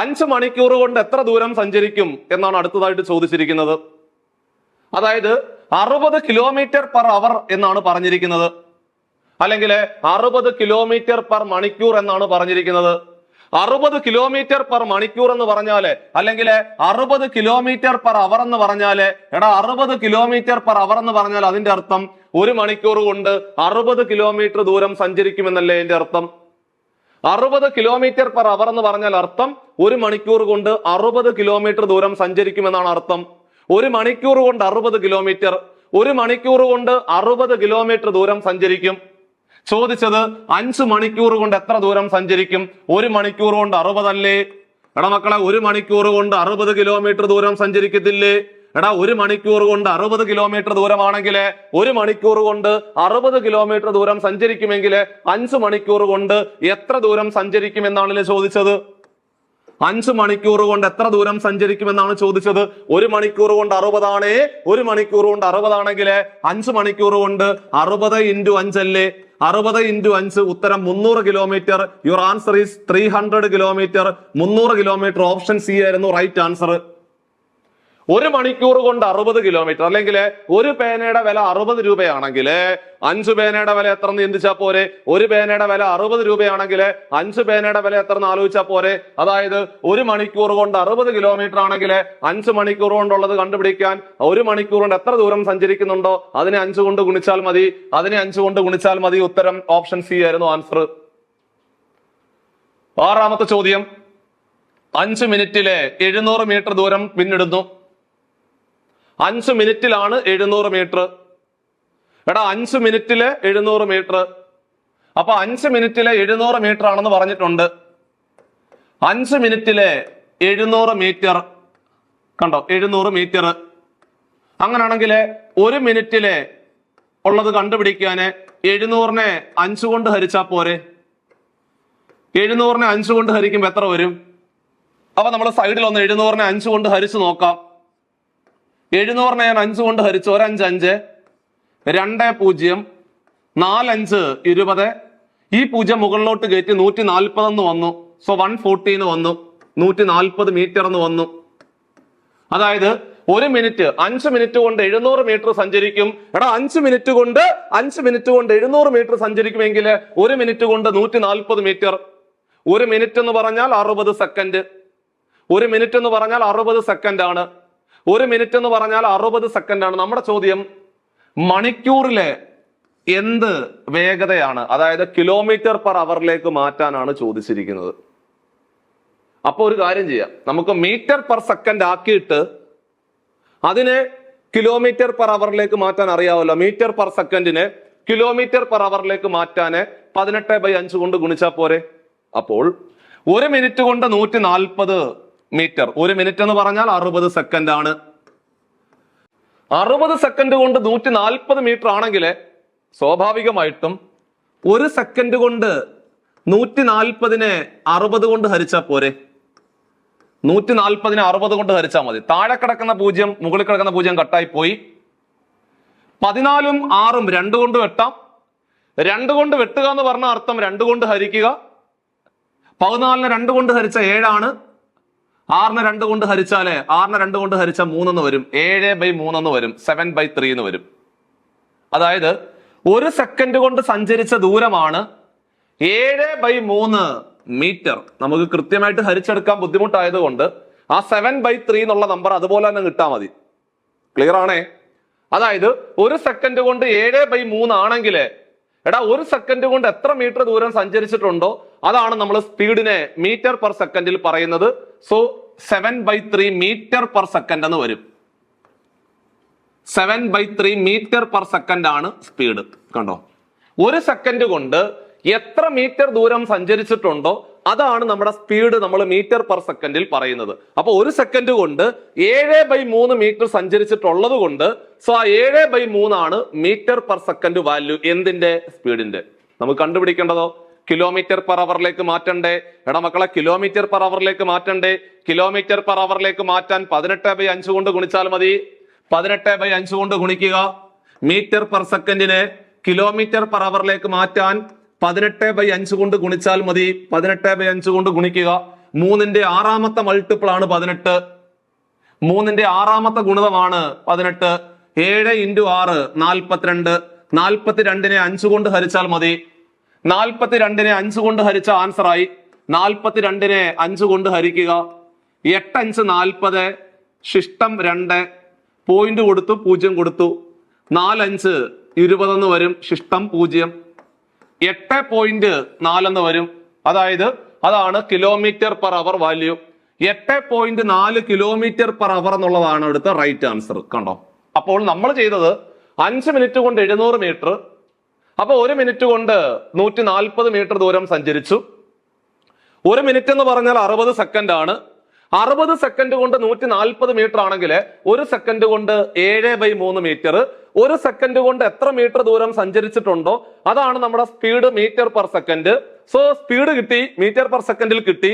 അഞ്ച് മണിക്കൂർ കൊണ്ട് എത്ര ദൂരം സഞ്ചരിക്കും എന്നാണ് അടുത്തതായിട്ട് ചോദിച്ചിരിക്കുന്നത്. അതായത് അറുപത് കിലോമീറ്റർ പെർ അവർ എന്നാണ് പറഞ്ഞിരിക്കുന്നത്. അല്ലെങ്കിൽ അറുപത് കിലോമീറ്റർ പെർ മണിക്കൂർ എന്നാണ് പറഞ്ഞിരിക്കുന്നത്. അറുപത് കിലോമീറ്റർ പെർ മണിക്കൂർ എന്ന് പറഞ്ഞാൽ അല്ലെങ്കിൽ അറുപത് കിലോമീറ്റർ പെർ അവർ എന്ന് പറഞ്ഞാൽ എടാ അറുപത് കിലോമീറ്റർ പെർ അവർ എന്ന് പറഞ്ഞാൽ അതിന്റെ അർത്ഥം ഒരു മണിക്കൂർ കൊണ്ട് അറുപത് കിലോമീറ്റർ ദൂരം സഞ്ചരിക്കുമെന്നല്ലേ എന്റെ അർത്ഥം? അറുപത് കിലോമീറ്റർ പെർ അവർ എന്ന് പറഞ്ഞാൽ അർത്ഥം ഒരു മണിക്കൂർ കൊണ്ട് അറുപത് കിലോമീറ്റർ ദൂരം സഞ്ചരിക്കുമെന്നാണ് അർത്ഥം. ഒരു മണിക്കൂർ കൊണ്ട് അറുപത് കിലോമീറ്റർ ഒരു മണിക്കൂർ കൊണ്ട് അറുപത് കിലോമീറ്റർ ദൂരം സഞ്ചരിക്കും. ചോദിച്ചത് അഞ്ച് മണിക്കൂർ കൊണ്ട് എത്ര ദൂരം സഞ്ചരിക്കും? ഒരു മണിക്കൂർ കൊണ്ട് അറുപതല്ലേ? എടാ മക്കളെ ഒരു മണിക്കൂർ കൊണ്ട് അറുപത് കിലോമീറ്റർ ദൂരം സഞ്ചരിക്കത്തില്ലേ? എടാ ഒരു മണിക്കൂർ കൊണ്ട് അറുപത് കിലോമീറ്റർ ദൂരമാണെങ്കിൽ ഒരു മണിക്കൂർ കൊണ്ട് അറുപത് കിലോമീറ്റർ ദൂരം സഞ്ചരിക്കുമെങ്കിൽ അഞ്ച് മണിക്കൂർ കൊണ്ട് എത്ര ദൂരം സഞ്ചരിക്കും എന്നാണല്ലേ ചോദിച്ചത്? അഞ്ച് മണിക്കൂർ കൊണ്ട് എത്ര ദൂരം സഞ്ചരിക്കുമെന്നാണ് ചോദിച്ചത്? ഒരു മണിക്കൂർ കൊണ്ട് അറുപതാണേ ഒരു മണിക്കൂർ കൊണ്ട് അറുപതാണെങ്കിൽ അഞ്ച് മണിക്കൂർ കൊണ്ട് അറുപത് ഇന്റു അഞ്ചല്ലേ അറുപത് ഇന്റു അഞ്ച് ഉത്തരം മുന്നൂറ് kilometre. Your answer is three hundred kilometre മുന്നൂറ് കിലോമീറ്റർ ഓപ്ഷൻ സി ആയിരുന്നു റൈറ്റ് ആൻസർ ഒരു മണിക്കൂർ കൊണ്ട് അറുപത് കിലോമീറ്റർ. അല്ലെങ്കിൽ ഒരു പേനയുടെ വില അറുപത് രൂപയാണെങ്കിൽ അഞ്ച് പേനയുടെ വില എത്ര ചിന്തിച്ചാൽ പോരെ? ഒരു പേനയുടെ വില അറുപത് രൂപയാണെങ്കിൽ അഞ്ച് പേനയുടെ വില എത്ര എന്ന് ആലോചിച്ചാൽ പോരെ? അതായത് ഒരു മണിക്കൂർ കൊണ്ട് അറുപത് കിലോമീറ്റർ ആണെങ്കിൽ അഞ്ച് മണിക്കൂർ കൊണ്ടുള്ളത് കണ്ടുപിടിക്കാൻ ഒരു മണിക്കൂർ കൊണ്ട് എത്ര ദൂരം സഞ്ചരിക്കുന്നുണ്ടോ? അതിനെ അഞ്ച് കൊണ്ട് ഗുണിച്ചാൽ മതി. അതിനെ അഞ്ച് കൊണ്ട് ഗുണിച്ചാൽ മതി. ഉത്തരം ഓപ്ഷൻ സി ആയിരുന്നു ആൻസർ. ആറാമത്തെ ചോദ്യം. അഞ്ച് മിനിറ്റിലെ എഴുന്നൂറ് മീറ്റർ ദൂരം പിന്നിടുന്നു. അഞ്ച് മിനിറ്റിലാണ് എഴുന്നൂറ് മീറ്റർ. എടാ അഞ്ച് മിനിറ്റിലെ എഴുന്നൂറ് മീറ്റർ. അപ്പൊ അഞ്ച് മിനിറ്റിലെ എഴുന്നൂറ് മീറ്റർ ആണെന്ന് പറഞ്ഞിട്ടുണ്ട്. അഞ്ച് മിനിറ്റിലെ എഴുന്നൂറ് മീറ്റർ. കണ്ടോ? എഴുന്നൂറ് മീറ്റർ. അങ്ങനാണെങ്കിൽ ഒരു മിനിറ്റിലെ ഉള്ളത് കണ്ടുപിടിക്കാന് എഴുന്നൂറിനെ അഞ്ചു കൊണ്ട് ഹരിച്ചാ പോരെ. എഴുന്നൂറിനെ അഞ്ചു കൊണ്ട് ഹരിക്കുമ്പോ എത്ര വരും? അപ്പൊ നമ്മൾ സൈഡിൽ ഒന്ന് എഴുന്നൂറിനെ അഞ്ചു കൊണ്ട് ഹരിച്ചു നോക്കാം. എഴുന്നൂറിനെ ഞാൻ അഞ്ച് കൊണ്ട് ഹരിച്ചു. ഒരഞ്ച് അഞ്ച് രണ്ട് പൂജ്യം. നാലഞ്ച് ഇരുപത്. ഈ പൂജ്യം മുകളിലോട്ട് കയറ്റി നൂറ്റി നാൽപ്പത് എന്ന് വന്നു. സോ വൺ ഫോർട്ടീന്ന് വന്നു. നൂറ്റി നാൽപ്പത് മീറ്റർ എന്ന് വന്നു. അതായത് ഒരു മിനിറ്റ് അഞ്ച് മിനിറ്റ് കൊണ്ട് എഴുന്നൂറ് മീറ്റർ സഞ്ചരിക്കും. എടാ അഞ്ച് മിനിറ്റ് കൊണ്ട് അഞ്ച് മിനിറ്റ് കൊണ്ട് എഴുന്നൂറ് മീറ്റർ സഞ്ചരിക്കുമെങ്കിൽ ഒരു മിനിറ്റ് കൊണ്ട് നൂറ്റി നാൽപ്പത് മീറ്റർ. ഒരു മിനിറ്റ് എന്ന് പറഞ്ഞാൽ അറുപത് സെക്കൻഡ്. ഒരു മിനിറ്റ് എന്ന് പറഞ്ഞാൽ അറുപത് സെക്കൻഡ് ആണ് ഒരു മിനിറ്റ് എന്ന് പറഞ്ഞാൽ അറുപത് സെക്കൻഡ് ആണ്. നമ്മുടെ ചോദ്യം മണിക്കൂറിലെ എന്ത് വേഗതയാണ്? അതായത് കിലോമീറ്റർ പെർ അവറിലേക്ക് മാറ്റാനാണ് ചോദിച്ചിരിക്കുന്നത്. അപ്പോൾ ഒരു കാര്യം ചെയ്യാം. നമുക്ക് മീറ്റർ പെർ സെക്കൻഡ് ആക്കിയിട്ട് അതിനെ കിലോമീറ്റർ പെർ അവറിലേക്ക് മാറ്റാൻ അറിയാമല്ലോ മീറ്റർ പെർ സെക്കൻഡിനെ കിലോമീറ്റർ പെർ അവറിലേക്ക് മാറ്റാന് പതിനെട്ട് ബൈ അഞ്ച് കൊണ്ട് ഗുണിച്ചാൽ പോരെ? അപ്പോൾ ഒരു മിനിറ്റ് കൊണ്ട് നൂറ്റി നാൽപ്പത് മീറ്റർ. ഒരു മിനിറ്റ് എന്ന് പറഞ്ഞാൽ അറുപത് സെക്കൻഡ് ആണ്. അറുപത് സെക്കൻഡ് കൊണ്ട് നൂറ്റി നാൽപ്പത് മീറ്റർ ആണെങ്കിൽ സ്വാഭാവികമായിട്ടും ഒരു സെക്കൻഡ് കൊണ്ട് നൂറ്റി നാൽപ്പതിനെ അറുപത് കൊണ്ട് ഹരിച്ചാൽ പോരെ. നൂറ്റി നാൽപ്പതിനെ അറുപത് കൊണ്ട് ഹരിച്ചാൽ മതി. താഴെ കിടക്കുന്ന പൂജ്യം മുകളിൽ കിടക്കുന്ന പൂജ്യം കട്ടായി പോയി. പതിനാലും ആറും രണ്ട് കൊണ്ട് വെട്ടാം. രണ്ട് കൊണ്ട് വെട്ടുക എന്ന് പറഞ്ഞ അർത്ഥം രണ്ട് കൊണ്ട് ഹരിക്കുക. പതിനാലിന് രണ്ട് കൊണ്ട് ഹരിച്ച ഏഴാണ്. ആറിന് രണ്ട് കൊണ്ട് ഹരിച്ചാൽ ആറിന് രണ്ട് കൊണ്ട് ഹരിച്ച മൂന്നെന്ന് വരും. ഏഴ് ബൈ മൂന്നെന്ന് വരും. സെവൻ ബൈ ത്രീ എന്ന് വരും. അതായത് ഒരു സെക്കൻഡ് കൊണ്ട് സഞ്ചരിച്ച ദൂരമാണ് ഏഴ് ബൈ മൂന്ന് മീറ്റർ. നമുക്ക് കൃത്യമായിട്ട് ഹരിച്ചെടുക്കാൻ ബുദ്ധിമുട്ടായതുകൊണ്ട് ആ സെവൻ ബൈ ത്രീ എന്നുള്ള നമ്പർ അതുപോലെ തന്നെ കിട്ടാൽ മതി. ക്ലിയർ ആണേ? അതായത് ഒരു സെക്കൻഡ് കൊണ്ട് ഏഴ് ബൈ മൂന്നാണെങ്കിൽ എടാ ഒരു സെക്കൻഡ് കൊണ്ട് എത്ര മീറ്റർ ദൂരം സഞ്ചരിച്ചിട്ടുണ്ടോ? അതാണ് നമ്മൾ സ്പീഡിനെ മീറ്റർ പെർ സെക്കൻഡിൽ പറയുന്നത്. So seven by three metre per second എന്ന് വരും. Seven by three metre per second ആണ് സ്പീഡ് കണ്ടോ? ഒരു സെക്കൻഡ് കൊണ്ട് എത്ര മീറ്റർ ദൂരം സഞ്ചരിച്ചിട്ടുണ്ടോ അതാണ് നമ്മുടെ സ്പീഡ് നമ്മൾ മീറ്റർ പെർ സെക്കൻഡിൽ പറയുന്നത്. അപ്പൊ ഒരു സെക്കൻഡ് കൊണ്ട് ഏഴ് ബൈ മൂന്ന് മീറ്റർ സഞ്ചരിച്ചിട്ടുള്ളത് കൊണ്ട് സോ ആ ഏഴ് ബൈ മൂന്നാണ് മീറ്റർ പെർ സെക്കൻഡ് വാല്യൂ എന്തിന്റെ സ്പീഡിന്റെ നമുക്ക് കണ്ടുപിടിക്കേണ്ടതോ? കിലോമീറ്റർ പെർ അവറിലേക്ക് മാറ്റണ്ടേ? എടാ മക്കളെ കിലോമീറ്റർ പെർ അവറിലേക്ക് മാറ്റണ്ടേ? കിലോമീറ്റർ പെർ അവറിലേക്ക് മാറ്റാൻ പതിനെട്ട് ബൈ അഞ്ച് കൊണ്ട് ഗുണിച്ചാൽ മതി. പതിനെട്ട് ബൈ അഞ്ച് കൊണ്ട് ഗുണിക്കുക. മീറ്റർ പെർ സെക്കൻഡിനെ കിലോമീറ്റർ പെർ അവറിലേക്ക് മാറ്റാൻ പതിനെട്ട് ബൈ അഞ്ച് കൊണ്ട് ഗുണിച്ചാൽ മതി. പതിനെട്ട് ബൈ അഞ്ച് കൊണ്ട് ഗുണിക്കുക. മൂന്നിന്റെ ആറാമത്തെ മൾട്ടിപ്പിൾ ആണ് പതിനെട്ട്. മൂന്നിന്റെ ആറാമത്തെ ഗുണിതമാണ് പതിനെട്ട്. ഏഴ് ഇന്റു ആറ് നാൽപ്പത്തിരണ്ട്. നാൽപ്പത്തിരണ്ടിനെ അഞ്ച് കൊണ്ട് ഹരിച്ചാൽ മതി. നാൽപ്പത്തിരണ്ടിനെ അഞ്ച് കൊണ്ട് ഹരിച്ച ആൻസർ ആയി. നാൽപ്പത്തിരണ്ടിനെ അഞ്ച് കൊണ്ട് ഹരിക്കുക. എട്ടഞ്ച് നാൽപ്പത് ശിഷ്ടം രണ്ട് പോയിന്റ് കൊടുത്തു പൂജ്യം കൊടുത്തു. നാലഞ്ച് ഇരുപതെന്ന് വരും ശിഷ്ടം പൂജ്യം. എട്ട് പോയിന്റ് നാലെന്ന് വരും. അതായത് അതാണ് കിലോമീറ്റർ പെർ അവർ വാല്യൂ എട്ട് പോയിന്റ് നാല് കിലോമീറ്റർ പെർ അവർ എന്നുള്ളതാണ് അടുത്ത റൈറ്റ് ആൻസർ കണ്ടോ? അപ്പോൾ നമ്മൾ ചെയ്തത് അഞ്ച് മിനിറ്റ് കൊണ്ട് എഴുന്നൂറ് മീറ്റർ അപ്പൊ ഒരു മിനിറ്റ് കൊണ്ട് നൂറ്റി നാൽപ്പത് മീറ്റർ ദൂരം സഞ്ചരിച്ചു. ഒരു മിനിറ്റ് എന്ന് പറഞ്ഞാൽ അറുപത് സെക്കൻഡ് ആണ്. അറുപത് സെക്കൻഡ് കൊണ്ട് നൂറ്റി നാൽപ്പത് മീറ്റർ ആണെങ്കിൽ ഒരു സെക്കൻഡ് കൊണ്ട് ഏഴ് ബൈ മൂന്ന് മീറ്റർ. ഒരു സെക്കൻഡ് കൊണ്ട് എത്ര മീറ്റർ ദൂരം സഞ്ചരിച്ചിട്ടുണ്ടോ? അതാണ് നമ്മുടെ speed metre per second so speed കിട്ടി മീറ്റർ പെർ സെക്കൻഡിൽ കിട്ടി.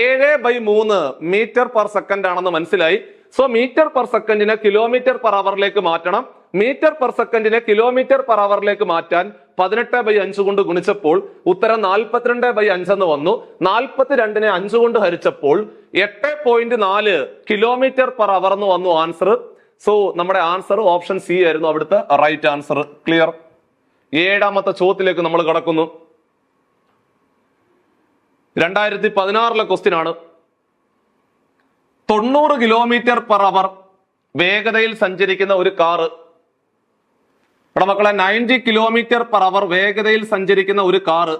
ഏഴ് ബൈ മൂന്ന് മീറ്റർ പെർ സെക്കൻഡ് ആണെന്ന് മനസ്സിലായി. സോ മീറ്റർ പെർ സെക്കൻഡിനെ കിലോമീറ്റർ പെർ അവറിലേക്ക് മാറ്റണം. മീറ്റർ പെർ സെക്കൻഡിനെ കിലോമീറ്റർ പെർ അവറിലേക്ക് മാറ്റാൻ പതിനെട്ട് ബൈ അഞ്ച് കൊണ്ട് ഗുണിച്ചപ്പോൾ ഉത്തരം നാൽപ്പത്തിരണ്ട് ബൈ അഞ്ചെന്ന് വന്നു. നാൽപ്പത്തിരണ്ടിനെ അഞ്ച് കൊണ്ട് ഹരിച്ചപ്പോൾ എട്ട് പോയിന്റ് നാല് കിലോമീറ്റർ പെർ അവർ എന്ന് വന്നു ആൻസർ സോ നമ്മുടെ ആൻസർ ഓപ്ഷൻ സി ആയിരുന്നു അവിടുത്തെ റൈറ്റ് ആൻസർ ക്ലിയർ ഏഴാമത്തെ ചോദ്യത്തിലേക്ക് നമ്മൾ കടക്കുന്നു. രണ്ടായിരത്തി പതിനാറിലെ ക്വസ്റ്റ്യൻ ആണ്. തൊണ്ണൂറ് കിലോമീറ്റർ പെർ അവർ വേഗതയിൽ സഞ്ചരിക്കുന്ന ഒരു കാറ്. ഇവിടെ മക്കളെ നയന്റി കിലോമീറ്റർ പെർ അവർ വേഗതയിൽ സഞ്ചരിക്കുന്ന ഒരു കാറ്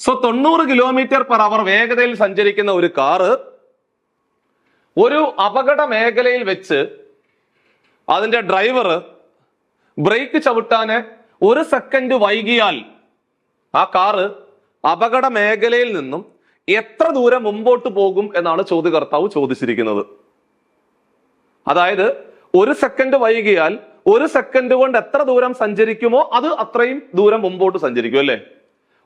സോ തൊണ്ണൂറ് കിലോമീറ്റർ പെർ അവർ വേഗതയിൽ സഞ്ചരിക്കുന്ന ഒരു കാറ് ഒരു അപകട മേഖലയിൽ വെച്ച് അതിന്റെ ഡ്രൈവർ ബ്രേക്ക് ചവിട്ടാന് ഒരു സെക്കൻഡ് വൈകിയാൽ ആ കാറ് അപകട മേഖലയിൽ നിന്നും എത്ര ദൂരം മുമ്പോട്ട് പോകും എന്നാണ് ചോദ്യകർത്താവ് ചോദിച്ചിരിക്കുന്നത്. അതായത് ഒരു സെക്കൻഡ് വൈകിയാൽ ഒരു സെക്കൻഡ് കൊണ്ട് എത്ര ദൂരം സഞ്ചരിക്കുമോ അത് അത്രയും ദൂരം മുമ്പോട്ട് സഞ്ചരിക്കും അല്ലേ?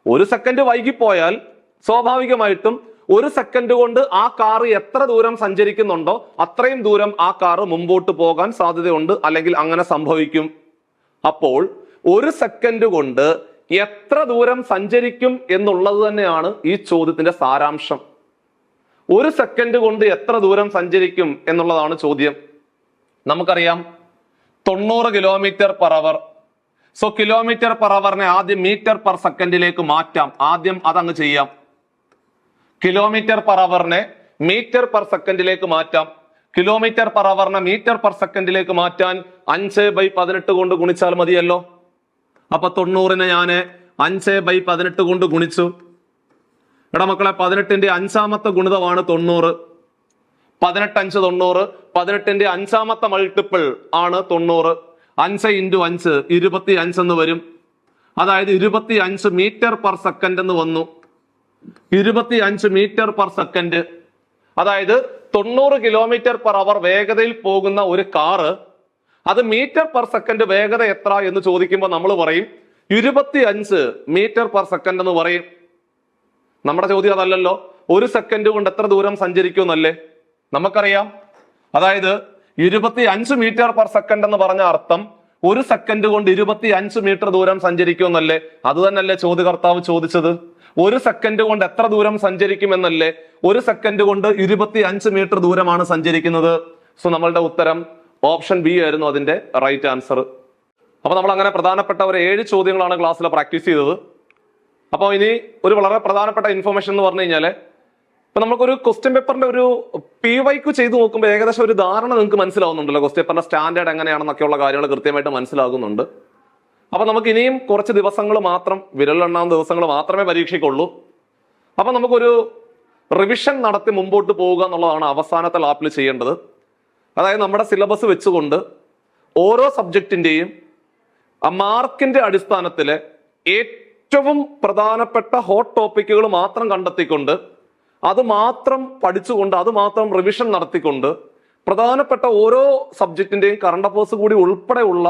ഒരു സെക്കൻഡ് വൈകിപ്പോയാൽ സ്വാഭാവികമായിട്ടും ഒരു സെക്കൻഡ് കൊണ്ട് ആ കാറ് എത്ര ദൂരം സഞ്ചരിക്കുന്നുണ്ടോ അത്രയും ദൂരം ആ കാറ് മുമ്പോട്ട് പോകാൻ സാധ്യതയുണ്ട് അല്ലെങ്കിൽ അങ്ങനെ സംഭവിക്കും. അപ്പോൾ ഒരു സെക്കൻഡ് കൊണ്ട് എത്ര ദൂരം സഞ്ചരിക്കും എന്നുള്ളത് തന്നെയാണ് ഈ ചോദ്യത്തിന്റെ സാരാംശം. ഒരു സെക്കൻഡ് കൊണ്ട് എത്ര ദൂരം സഞ്ചരിക്കും എന്നുള്ളതാണ് ചോദ്യം. നമുക്കറിയാം തൊണ്ണൂറ് kilometre per hour so kilometre per അവറിനെ ആദ്യം മീറ്റർ പെർ സെക്കൻഡിലേക്ക് മാറ്റാം. ആദ്യം അതങ്ങ് ചെയ്യാം. കിലോമീറ്റർ പെർ അവറിനെ മീറ്റർ പെർ സെക്കൻഡിലേക്ക് മാറ്റാം. കിലോമീറ്റർ പെർ അവറിനെ മീറ്റർ പെർ സെക്കൻഡിലേക്ക് മാറ്റാൻ അഞ്ച് ബൈ പതിനെട്ട് കൊണ്ട് ഗുണിച്ചാൽ മതിയല്ലോ. അപ്പൊ തൊണ്ണൂറിനെ ഞാൻ അഞ്ച് ബൈ പതിനെട്ട് കൊണ്ട് ഗുണിച്ചു. എടാ മക്കളെ പതിനെട്ടിന്റെ അഞ്ചാമത്തെ ഗുണിതമാണ് തൊണ്ണൂറ്. പതിനെട്ട് അഞ്ച് തൊണ്ണൂറ് പതിനെട്ടിന്റെ അഞ്ചാമത്തെ മൾട്ടിപ്പിൾ ആണ് തൊണ്ണൂറ്. അഞ്ച് ഇന്റു അഞ്ച് ഇരുപത്തി അഞ്ച് എന്ന് വരും. അതായത് ഇരുപത്തി അഞ്ച് മീറ്റർ പെർ സെക്കൻഡ് എന്ന് വന്നു. ഇരുപത്തി അഞ്ച് മീറ്റർ പെർ സെക്കൻഡ് അതായത് തൊണ്ണൂറ് കിലോമീറ്റർ പെർ അവർ വേഗതയിൽ പോകുന്ന ഒരു കാറ് അത് മീറ്റർ പെർ സെക്കൻഡ് വേഗത എത്ര എന്ന് ചോദിക്കുമ്പോൾ നമ്മൾ പറയും ഇരുപത്തി അഞ്ച് മീറ്റർ പെർ സെക്കൻഡ് എന്ന് പറയും. നമ്മുടെ ചോദ്യം അതല്ലല്ലോ. ഒരു സെക്കൻഡ് കൊണ്ട് എത്ര ദൂരം സഞ്ചരിക്കുമെന്നല്ലേ? നമുക്കറിയാം. അതായത് ഇരുപത്തി അഞ്ച് മീറ്റർ പെർ സെക്കൻഡ് എന്ന് പറഞ്ഞ അർത്ഥം ഒരു സെക്കൻഡ് കൊണ്ട് ഇരുപത്തി അഞ്ച് മീറ്റർ ദൂരം സഞ്ചരിക്കുമെന്നല്ലേ? അത് തന്നെയല്ലേ ചോദ്യകർത്താവ് ചോദിച്ചത്? ഒരു സെക്കൻഡ് കൊണ്ട് എത്ര ദൂരം സഞ്ചരിക്കുമെന്നല്ലേ? ഒരു സെക്കൻഡ് കൊണ്ട് ഇരുപത്തി അഞ്ച് മീറ്റർ ദൂരമാണ് സഞ്ചരിക്കുന്നത്. സോ നമ്മളുടെ ഉത്തരം ഓപ്ഷൻ ബി ആയിരുന്നു അതിന്റെ റൈറ്റ് ആൻസർ അപ്പൊ നമ്മൾ അങ്ങനെ പ്രധാനപ്പെട്ട ഒരു ഏഴ് ചോദ്യങ്ങളാണ് ക്ലാസ്സിൽ പ്രാക്ടീസ് ചെയ്തത്. അപ്പോൾ ഇനി ഒരു വളരെ പ്രധാനപ്പെട്ട ഇൻഫർമേഷൻ എന്ന് പറഞ്ഞു കഴിഞ്ഞാൽ ഇപ്പൊ നമുക്കൊരു ക്വസ്റ്റ്യൻ പേപ്പറിന്റെ ഒരു പി വൈക്ക് ചെയ്ത് നോക്കുമ്പോൾ ഏകദേശം ഒരു ധാരണ നിങ്ങൾക്ക് മനസ്സിലാവുന്നുണ്ടല്ലോ. ക്വസ്റ്റ്യൻ പേപ്പറിന്റെ സ്റ്റാൻഡേർഡ് എങ്ങനെയാണെന്നൊക്കെയുള്ള കാര്യങ്ങൾ കൃത്യമായിട്ട് മനസ്സിലാകുന്നുണ്ട്. അപ്പൊ നമുക്ക് ഇനിയും കുറച്ച് ദിവസങ്ങൾ മാത്രം വിരലെണ്ണാവുന്ന ദിവസങ്ങൾ മാത്രമേ പരീക്ഷയ്ക്കുള്ളൂ അപ്പൊ നമുക്കൊരു റിവിഷൻ നടത്തി മുമ്പോട്ട് പോവുക എന്നുള്ളതാണ് അവസാനത്തെ ലാപ്പിൽ ചെയ്യേണ്ടത്. അതായത് നമ്മുടെ സിലബസ് വെച്ചുകൊണ്ട് ഓരോ സബ്ജക്റ്റിന്റെയും മാർക്കിന്റെ അടിസ്ഥാനത്തിൽ ഏറ്റവും പ്രധാനപ്പെട്ട ഹോട്ട് ടോപ്പിക്കുകൾ മാത്രം കണ്ടെത്തിക്കൊണ്ട് അത് മാത്രം പഠിച്ചുകൊണ്ട് അത് മാത്രം റിവിഷൻ നടത്തിക്കൊണ്ട് പ്രധാനപ്പെട്ട ഓരോ സബ്ജക്റ്റിന്റെയും കറണ്ട് അഫേഴ്സ് കൂടി ഉൾപ്പെടെയുള്ള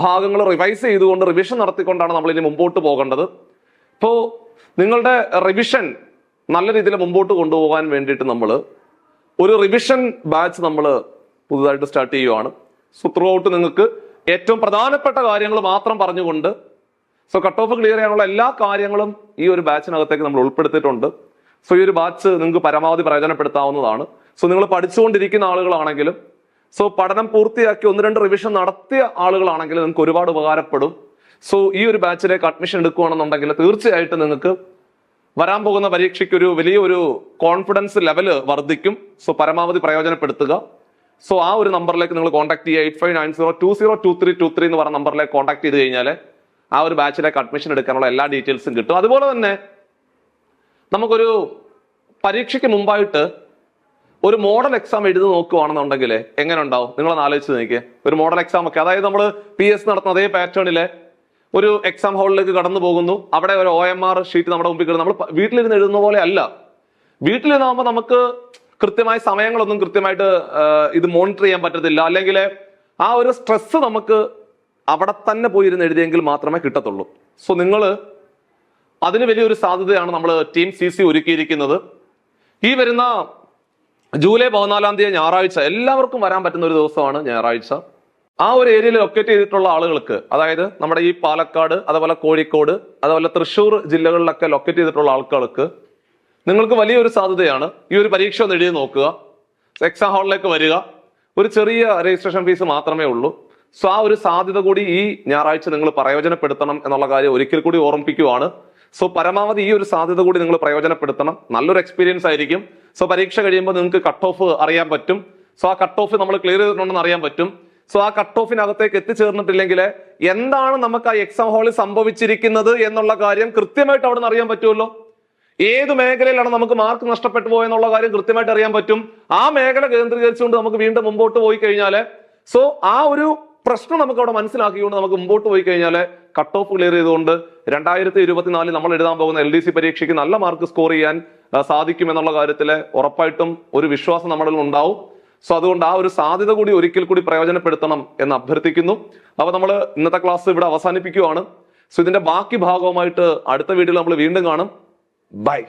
ഭാഗങ്ങൾ റിവൈസ് ചെയ്തുകൊണ്ട് റിവിഷൻ നടത്തിക്കൊണ്ടാണ് നമ്മൾ ഇനി മുമ്പോട്ട് പോകേണ്ടത്. ഇപ്പോ നിങ്ങളുടെ റിവിഷൻ നല്ല രീതിയിൽ മുമ്പോട്ട് കൊണ്ടുപോകാൻ വേണ്ടിയിട്ട് നമ്മൾ ഒരു റിവിഷൻ ബാച്ച് നമ്മൾ പുതുതായിട്ട് സ്റ്റാർട്ട് ചെയ്യുവാണ്. സോ ത്രൂ നിങ്ങൾക്ക് ഏറ്റവും പ്രധാനപ്പെട്ട കാര്യങ്ങൾ മാത്രം പറഞ്ഞുകൊണ്ട് സോ കട്ട് ഓഫ് ക്ലിയർ ചെയ്യാനുള്ള എല്ലാ കാര്യങ്ങളും ഈ ഒരു ബാച്ചിനകത്തേക്ക് നമ്മൾ ഉൾപ്പെടുത്തിയിട്ടുണ്ട്. സോ ഈ ഒരു ബാച്ച് നിങ്ങൾക്ക് പരമാവധി പ്രയോജനപ്പെടുത്താവുന്നതാണ്. സോ നിങ്ങൾ പഠിച്ചുകൊണ്ടിരിക്കുന്ന ആളുകളാണെങ്കിലും സോ പഠനം പൂർത്തിയാക്കി ഒന്ന് രണ്ട് റിവിഷൻ നടത്തിയ ആളുകളാണെങ്കിലും നിങ്ങൾക്ക് ഒരുപാട് ഉപകാരപ്പെടും. സോ ഈ ഒരു ബാച്ചിലേക്ക് അഡ്മിഷൻ എടുക്കുകയാണെന്നുണ്ടെങ്കിൽ തീർച്ചയായിട്ടും നിങ്ങൾക്ക് വരാൻ പോകുന്ന പരീക്ഷയ്ക്ക് ഒരു വലിയൊരു കോൺഫിഡൻസ് ലെവൽ വർദ്ധിക്കും. സോ പരമാവധി പ്രയോജനപ്പെടുത്തുക. സോ ആ ഒരു നമ്പറിലേക്ക് നിങ്ങൾ കോൺടാക്ട് ചെയ്യുക. Eight five nine zero two zero two three two three എന്ന് പറഞ്ഞ നമ്പറിലേക്ക് കോൺടാക്ട് ചെയ്ത് കഴിഞ്ഞാൽ ആ ഒരു ബാച്ചിലേക്ക് അഡ്മിഷൻ എടുക്കാനുള്ള എല്ലാ ഡീറ്റെയിൽസും കിട്ടും. അതുപോലെ തന്നെ നമുക്കൊരു പരീക്ഷയ്ക്ക് മുമ്പായിട്ട് ഒരു മോഡൽ എക്സാം എഴുതി നോക്കുകയാണെന്നുണ്ടെങ്കിൽ എങ്ങനെ ഉണ്ടാവും നിങ്ങളൊന്ന് ആലോചിച്ച് നോക്കിയേ. ഒരു മോഡൽ എക്സാം ഒക്കെ. അതായത് നമ്മൾ പി എസ് നടത്തുന്ന അതേ പാറ്റേണിലെ ഒരു എക്സാം ഹാളിലേക്ക് കടന്നു പോകുന്നു. അവിടെ ഒരു ഒ എം ആർ ഷീറ്റ് നമ്മുടെ മുമ്പിൽ കിടന്നു. നമ്മൾ വീട്ടിലിരുന്ന് എഴുതുന്ന പോലെ അല്ല. വീട്ടിലിരുന്നാകുമ്പോൾ നമുക്ക് കൃത്യമായ സമയങ്ങളൊന്നും കൃത്യമായിട്ട് ഇത് മോണിറ്റർ ചെയ്യാൻ പറ്റത്തില്ല. അല്ലെങ്കിൽ ആ ഒരു സ്ട്രെസ് നമുക്ക് അവിടെ തന്നെ പോയി ഇരുന്ന് എഴുതിയെങ്കിൽ മാത്രമേ കിട്ടത്തുള്ളൂ. സോ നിങ്ങൾ അതിന് വലിയൊരു സാധ്യതയാണ് നമ്മൾ ടീം സി സി ഒരുക്കിയിരിക്കുന്നത്. ഈ വരുന്ന ജൂലൈ പതിനാലാം തീയതി ഞായറാഴ്ച എല്ലാവർക്കും വരാൻ പറ്റുന്ന ഒരു ദിവസമാണ് ഞായറാഴ്ച. ആ ഒരു ഏരിയയിൽ ലൊക്കേറ്റ് ചെയ്തിട്ടുള്ള ആളുകൾക്ക് അതായത് നമ്മുടെ ഈ പാലക്കാട് അതേപോലെ കോഴിക്കോട് അതേപോലെ തൃശ്ശൂർ ജില്ലകളിലൊക്കെ ലൊക്കേറ്റ് ചെയ്തിട്ടുള്ള ആൾക്കാർക്ക് നിങ്ങൾക്ക് വലിയൊരു സാധ്യതയാണ്. ഈ ഒരു പരീക്ഷ ഒന്ന് എഴുതി നോക്കുക. എക്സാം ഹാളിലേക്ക് വരിക. ഒരു ചെറിയ രജിസ്ട്രേഷൻ ഫീസ് മാത്രമേ ഉള്ളൂ. സോ ആ ഒരു സാധ്യത കൂടി ഈ ഞായറാഴ്ച നിങ്ങൾ പ്രയോജനപ്പെടുത്തണം എന്നുള്ള കാര്യം ഒരിക്കൽ കൂടി ഓർമ്മിപ്പിക്കുവാണ്. സോ പരമാവധി ഈ ഒരു സാധ്യത കൂടി നിങ്ങൾ പ്രയോജനപ്പെടുത്തണം. നല്ലൊരു എക്സ്പീരിയൻസ് ആയിരിക്കും. സോ പരീക്ഷ കഴിയുമ്പോൾ നിങ്ങൾക്ക് കട്ട് ഓഫ് അറിയാൻ പറ്റും. സോ ആ കട്ട് ഓഫ് നമ്മൾ ക്ലിയർ ചെയ്തിട്ടുണ്ടെന്ന് അറിയാൻ പറ്റും. സോ ആ കട്ട് ഓഫിനകത്തേക്ക് എത്തിച്ചേർന്നിട്ടില്ലെങ്കിൽ എന്താണ് നമുക്ക് ആ എക്സാം ഹാളിൽ സംഭവിച്ചിരിക്കുന്നത് എന്നുള്ള കാര്യം കൃത്യമായിട്ട് അവിടെ അറിയാൻ പറ്റുമല്ലോ. ഏത് മേഖലയിലാണ് നമുക്ക് മാർക്ക് നഷ്ടപ്പെട്ടു പോയെന്നുള്ള കാര്യം കൃത്യമായിട്ട് അറിയാൻ പറ്റും. ആ മേഖല കേന്ദ്രീകരിച്ചുകൊണ്ട് നമുക്ക് വീണ്ടും മുമ്പോട്ട് പോയി കഴിഞ്ഞാൽ സോ ആ ഒരു പ്രശ്നം നമുക്ക് അവിടെ മനസ്സിലാക്കിക്കൊണ്ട് നമുക്ക് മുമ്പോട്ട് പോയി കഴിഞ്ഞാൽ കട്ട് ഓഫ് ക്ലിയർ ചെയ്തുകൊണ്ട് രണ്ടായിരത്തി ഇരുപത്തിനാലിൽ നമ്മൾ എഴുതാൻ പോകുന്ന എൽ ഡി സി പരീക്ഷയ്ക്ക് നല്ല മാർക്ക് സ്കോർ ചെയ്യാൻ സാധിക്കും എന്നുള്ള കാര്യത്തിൽ ഉറപ്പായിട്ടും ഒരു വിശ്വാസം നമ്മളിൽ ഉണ്ടാവും. സോ അതുകൊണ്ട് ആ ഒരു സാധ്യത കൂടി ഒരിക്കൽ കൂടി പ്രയോജനപ്പെടുത്തണം എന്ന് അഭ്യർത്ഥിക്കുന്നു. അപ്പൊ നമ്മൾ ഇന്നത്തെ ക്ലാസ് ഇവിടെ അവസാനിപ്പിക്കുവാണ്. സോ ഇതിന്റെ ബാക്കി ഭാഗവുമായിട്ട് അടുത്ത വീഡിയോയിൽ നമ്മൾ വീണ്ടും കാണും. ബൈ